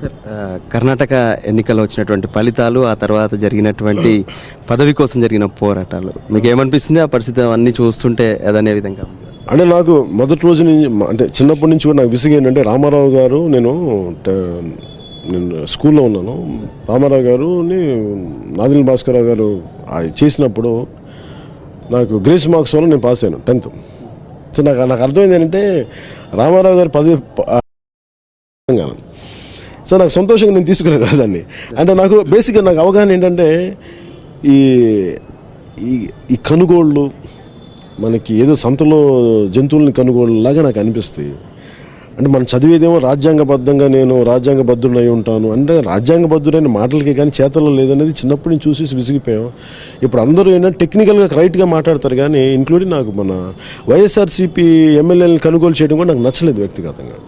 Sir Karnataka ఎన్నికల్లో వచ్చినటువంటి ఫలితాలు ఆ తర్వాత జరిగినటువంటి పదవి కోసం జరిగిన పోరాటాలు. మీకు ఏమనిపిస్తుంది ఆ పరిస్థితి? అన్నీ చూస్తుంటే అదనే విధంగా అంటే నాకు మొదటి రోజు నుంచి అంటే చిన్నప్పటి నుంచి కూడా నాకు విసిగి ఏంటంటే రామారావు గారు నేను ట- నేను స్కూల్లో ఉన్నాను. రామారావు గారుని నాదిల్ భాస్కరరావు గారు చేసినప్పుడు నాకు గ్రేస్ మార్క్స్ వల్ల నేను పాస్ అయ్యాను టెన్త్. సో నాకు నాకు అర్థమైంది ఏంటంటే రామారావు గారు పదవి సో నాకు సంతోషంగా నేను తీసుకునేది దాన్ని. అంటే నాకు బేసిక్గా నాకు అవగాహన ఏంటంటే ఈ ఈ ఈ కనుగోళ్ళు మనకి ఏదో సంతలో జంతువులను కనుగోళ్ళలాగా నాకు అనిపిస్తాయి. అంటే మనం చదివేదేమో రాజ్యాంగబద్ధంగా నేను రాజ్యాంగబద్ధుడు అయి ఉంటాను. అంటే రాజ్యాంగబద్ధుడైన మాటలకి కానీ చేతల్లో లేదనేది చిన్నప్పటి నుంచి చూసి విసిగిపోయాం. ఇప్పుడు అందరూ ఏంటంటే టెక్నికల్గా రైట్గా మాట్లాడతారు కానీ ఇంక్లూడింగ్ నాకు మన వైఎస్ఆర్సీపీ ఎమ్మెల్యేలను కొనుగోలు చేయడం కూడా నాకు నచ్చలేదు వ్యక్తిగతంగా.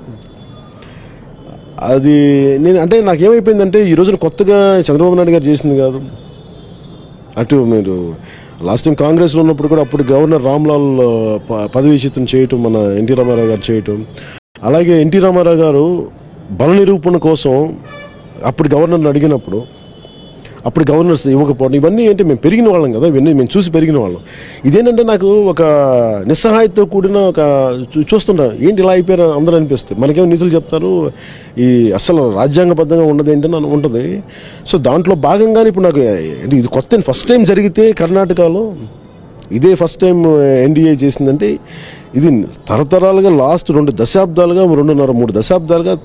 అది నేను అంటే నాకు ఏమైపోయిందంటే ఈ రోజున కొత్తగా చంద్రబాబు నాయుడు గారు చేసింది కాదు. అటు మీరు లాస్ట్ టైం కాంగ్రెస్లో ఉన్నప్పుడు కూడా అప్పుడు గవర్నర్ రామ్లాల్ ప- చేయటం మన ఎన్టీ రామారావు గారు చేయటం. అలాగే ఎన్టీ రామారావు గారు బల నిరూపణ కోసం అప్పుడు గవర్నర్ని అడిగినప్పుడు అప్పుడు గవర్నర్స్ ఇవ్వకపోవడం ఇవన్నీ ఏంటి మేము పెరిగిన వాళ్ళం కదా ఇవన్నీ మేము చూసి పెరిగిన వాళ్ళం. ఇదేంటంటే నాకు ఒక నిస్సహాయతో కూడిన ఒక చూ- చూస్తుంటా ఏంటి ఇలా అయిపోయారు అందరూ అనిపిస్తుంది. మనకేం నిధులు చెప్తారు? ఈ అసలు రాజ్యాంగబద్ధంగా ఉన్నది ఏంటని అని ఉంటుంది. సో దాంట్లో భాగంగానే ఇప్పుడు నాకు అంటే ఇది కొత్త ఫస్ట్ టైం జరిగితే కర్ణాటకలో ఇదే ఫస్ట్ టైం ఎన్డీఏ చేసిందంటే ఇది తరతరాలుగా లాస్ట్ రెండు దశాబ్దాలుగా రెండున్నర మూడు దశాబ్దాలుగా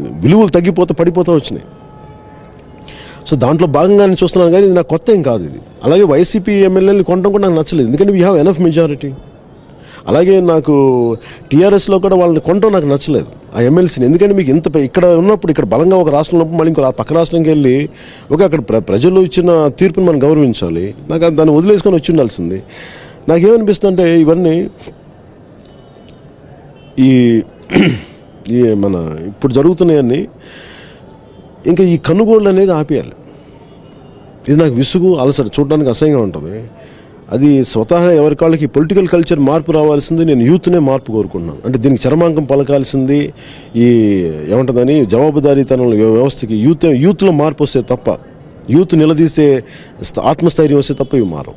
విలువలు తగ్గిపోతూ పడిపోతూ వచ్చినాయి. సో దాంట్లో భాగంగానే చూస్తున్నాను కానీ ఇది నాకు కొత్త ఏం కాదు ఇది. అలాగే వైసీపీ ఎమ్మెల్యేని కొనడం కూడా నాకు నచ్చలేదు. ఎందుకంటే వీ హ్యావ్ ఎనఫ్ మెజారిటీ అలాగే నాకు టీఆర్ఎస్లో కూడా వాళ్ళని కొనడం నాకు నచ్చలేదు. ఆ ఎమ్మెల్సీని. ఎందుకంటే మీకు ఇంత ఇక్కడ ఉన్నప్పుడు ఇక్కడ బలంగా ఒక రాష్ట్రంలో మళ్ళీ ఇంకో పక్క రాష్ట్రంకి వెళ్ళి ఒక అక్కడ ప్ర ప్రజలు ఇచ్చిన తీర్పును మనం గౌరవించాలి. నాకు అది దాన్ని వదిలేసుకొని వచ్చి ఉండాల్సింది. నాకేమనిపిస్తుందంటే ఇవన్నీ ఈ ఈ మన ఇప్పుడు జరుగుతున్నాయన్నీ. ఇంకా ఈ కనుగోళ్ళు అనేది ఆపేయాలి. ఇది నాకు విసుగు అలసట. చూడడానికి అసహ్యంగా ఉంటుంది. అది స్వతహా ఎవరి కాళ్ళకి పొలిటికల్ కల్చర్ మార్పు రావాల్సింది నేను యూత్నే మార్పు కోరుకుంటున్నాను. అంటే దీనికి చర్మాంకం పలకాల్సింది ఈ ఏమంటుందని జవాబుదారీతనం వ్యవస్థకి యూత్ యూత్లో మార్పు వస్తే తప్ప యూత్ నిలదీసే ఆత్మస్థైర్యం వస్తే తప్ప ఇవి మారవు.